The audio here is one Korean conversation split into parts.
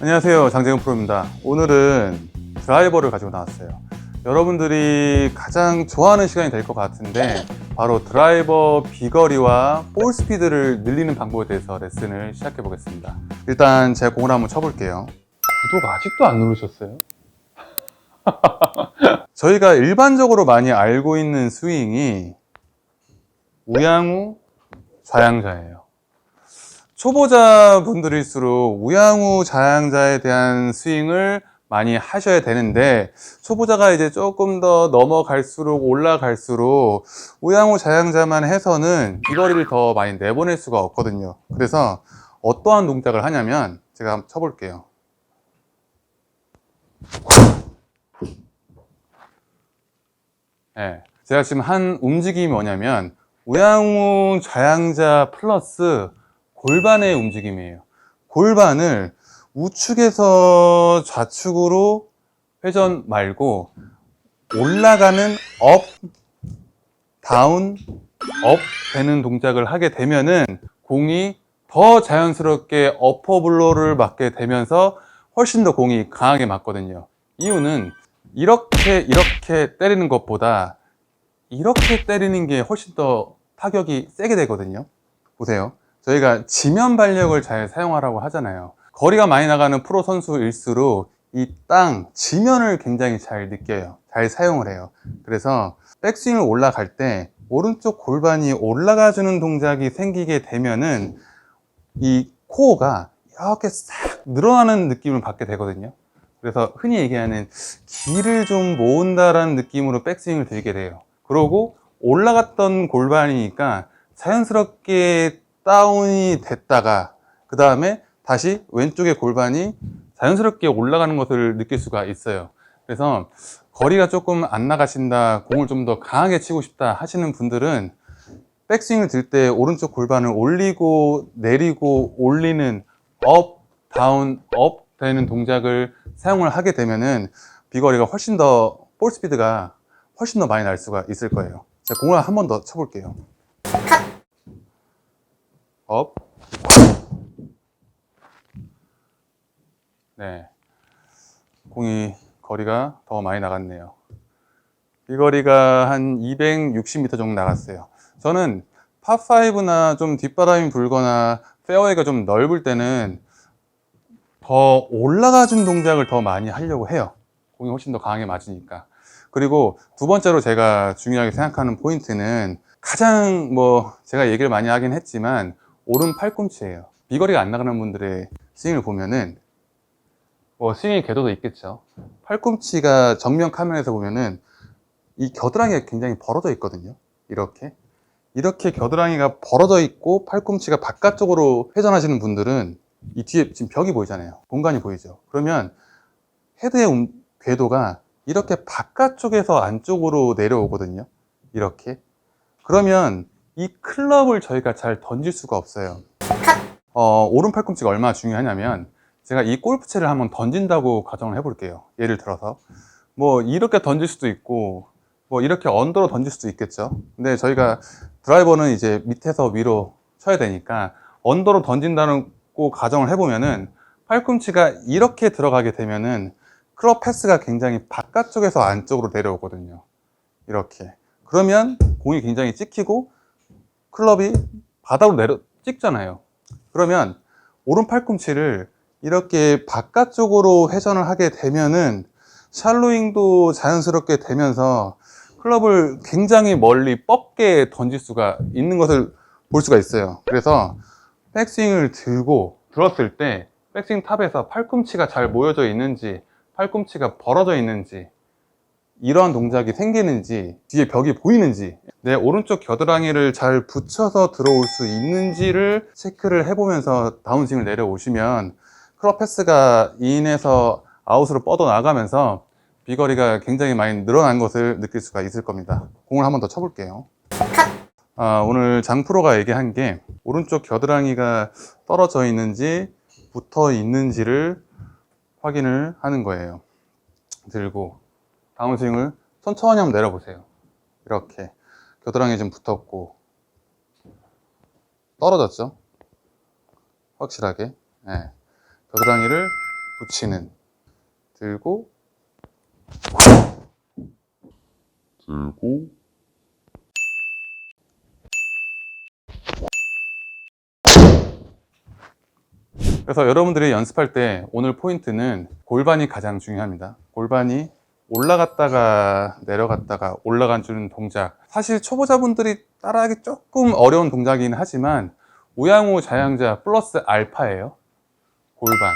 안녕하세요. 장재훈 프로입니다. 오늘은 드라이버를 가지고 나왔어요. 여러분들이 가장 좋아하는 시간이 될 것 같은데 바로 드라이버 비거리와 볼 스피드를 늘리는 방법에 대해서 레슨을 시작해 보겠습니다. 일단 제가 공을 한번 쳐볼게요. 구독 아직도 안 누르셨어요? 저희가 일반적으로 많이 알고 있는 스윙이 우양우 좌양자예요 초보자 분들일수록 우양우 좌양자에 대한 스윙을 많이 하셔야 되는데 초보자가 이제 조금 더 넘어갈수록 올라갈수록 우양우 좌양자만 해서는 비거리를 더 많이 내보낼 수가 없거든요. 그래서 어떠한 동작을 하냐면 제가 한번 쳐볼게요. 네, 제가 지금 한 움직임이 뭐냐면 우양우 좌양자 플러스 골반의 움직임이에요. 골반을 우측에서 좌측으로 회전 말고 올라가는 업, 다운, 업 되는 동작을 하게 되면은 공이 더 자연스럽게 어퍼블로를 맞게 되면서 훨씬 더 공이 강하게 맞거든요. 이유는 이렇게 이렇게 때리는 것보다 이렇게 때리는 게 훨씬 더 타격이 세게 되거든요. 보세요. 저희가 지면 발력을 잘 사용하라고 하잖아요. 거리가 많이 나가는 프로 선수일수록 이 땅, 지면을 굉장히 잘 느껴요. 잘 사용을 해요. 그래서 백스윙을 올라갈 때 오른쪽 골반이 올라가 주는 동작이 생기게 되면은 이 코어가 이렇게 싹 늘어나는 느낌을 받게 되거든요. 그래서 흔히 얘기하는 기를 좀 모은다라는 느낌으로 백스윙을 들게 돼요. 그러고 올라갔던 골반이니까 자연스럽게 다운이 됐다가 그 다음에 다시 왼쪽의 골반이 자연스럽게 올라가는 것을 느낄 수가 있어요. 그래서 거리가 조금 안 나가신다, 공을 좀 더 강하게 치고 싶다 하시는 분들은 백스윙을 들 때 오른쪽 골반을 올리고 내리고 올리는 업, 다운, 업 되는 동작을 사용을 하게 되면은 비거리가 훨씬 더 볼 스피드가 훨씬 더 많이 날 수가 있을 거예요. 자, 공을 한 번 더 쳐볼게요. 업. 네. 공이 거리가 더 많이 나갔네요. 이 거리가 한 260m 정도 나갔어요. 저는 파5나 좀 뒷바람이 불거나 페어웨이가 좀 넓을 때는 더 올라가 준 동작을 더 많이 하려고 해요. 공이 훨씬 더 강하게 맞으니까. 그리고 두 번째로 제가 중요하게 생각하는 포인트는 가장 뭐 제가 얘기를 많이 하긴 했지만 오른 팔꿈치예요. 비거리가 안 나가는 분들의 스윙을 보면은 뭐 스윙의 궤도도 있겠죠. 팔꿈치가 정면 카메라에서 보면은 이 겨드랑이가 굉장히 벌어져 있거든요. 이렇게. 이렇게 겨드랑이가 벌어져 있고 팔꿈치가 바깥쪽으로 회전하시는 분들은 이 뒤에 지금 벽이 보이잖아요. 공간이 보이죠. 그러면 헤드의 움- 궤도가 이렇게 바깥쪽에서 안쪽으로 내려오거든요. 이렇게. 그러면 이 클럽을 저희가 잘 던질 수가 없어요. 어, 오른 팔꿈치가 얼마나 중요하냐면 제가 이 골프채를 한번 던진다고 가정을 해볼게요. 예를 들어서 뭐 이렇게 던질 수도 있고 뭐 이렇게 언더로 던질 수도 있겠죠. 근데 저희가 드라이버는 이제 밑에서 위로 쳐야 되니까 언더로 던진다고 가정을 해보면은 팔꿈치가 이렇게 들어가게 되면은 클럽 패스가 굉장히 바깥쪽에서 안쪽으로 내려오거든요. 이렇게. 그러면 공이 굉장히 찍히고 클럽이 바닥으로 내려 찍잖아요. 그러면 오른 팔꿈치를 이렇게 바깥쪽으로 회전을 하게 되면은 샬로잉도 자연스럽게 되면서 클럽을 굉장히 멀리 뻗게 던질 수가 있는 것을 볼 수가 있어요. 그래서 백스윙을 들고 들었을 때 백스윙 탑에서 팔꿈치가 잘 모여져 있는지 팔꿈치가 벌어져 있는지 이러한 동작이 생기는지 뒤에 벽이 보이는지 내 오른쪽 겨드랑이를 잘 붙여서 들어올 수 있는지를 체크를 해보면서 다운스윙을 내려오시면 클럽 패스가 인에서 아웃으로 뻗어 나가면서 비거리가 굉장히 많이 늘어난 것을 느낄 수가 있을 겁니다. 공을 한번 더 쳐볼게요. 아, 오늘 장프로가 얘기한 게 오른쪽 겨드랑이가 떨어져 있는지 붙어 있는지를 확인을 하는 거예요. 들고 다운스윙을 천천히 한번 내려보세요. 이렇게 겨드랑이 좀 붙었고 떨어졌죠? 확실하게 네. 겨드랑이를 붙이는 들고 들고 그래서 여러분들이 연습할 때 오늘 포인트는 골반이 가장 중요합니다. 골반이 올라갔다가 내려갔다가 올라간 주는 동작. 사실 초보자분들이 따라하기 조금 어려운 동작이긴 하지만 우양우 자양자 플러스 알파예요. 골반.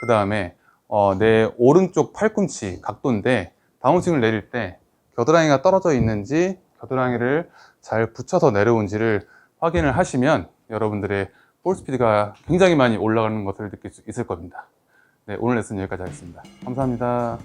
그 다음에 어, 내 오른쪽 팔꿈치 각도인데 다운스윙을 내릴 때 겨드랑이가 떨어져 있는지 겨드랑이를 잘 붙여서 내려온지를 확인을 하시면 여러분들의 볼 스피드가 굉장히 많이 올라가는 것을 느낄 수 있을 겁니다. 네, 오늘 레슨 여기까지 하겠습니다. 감사합니다.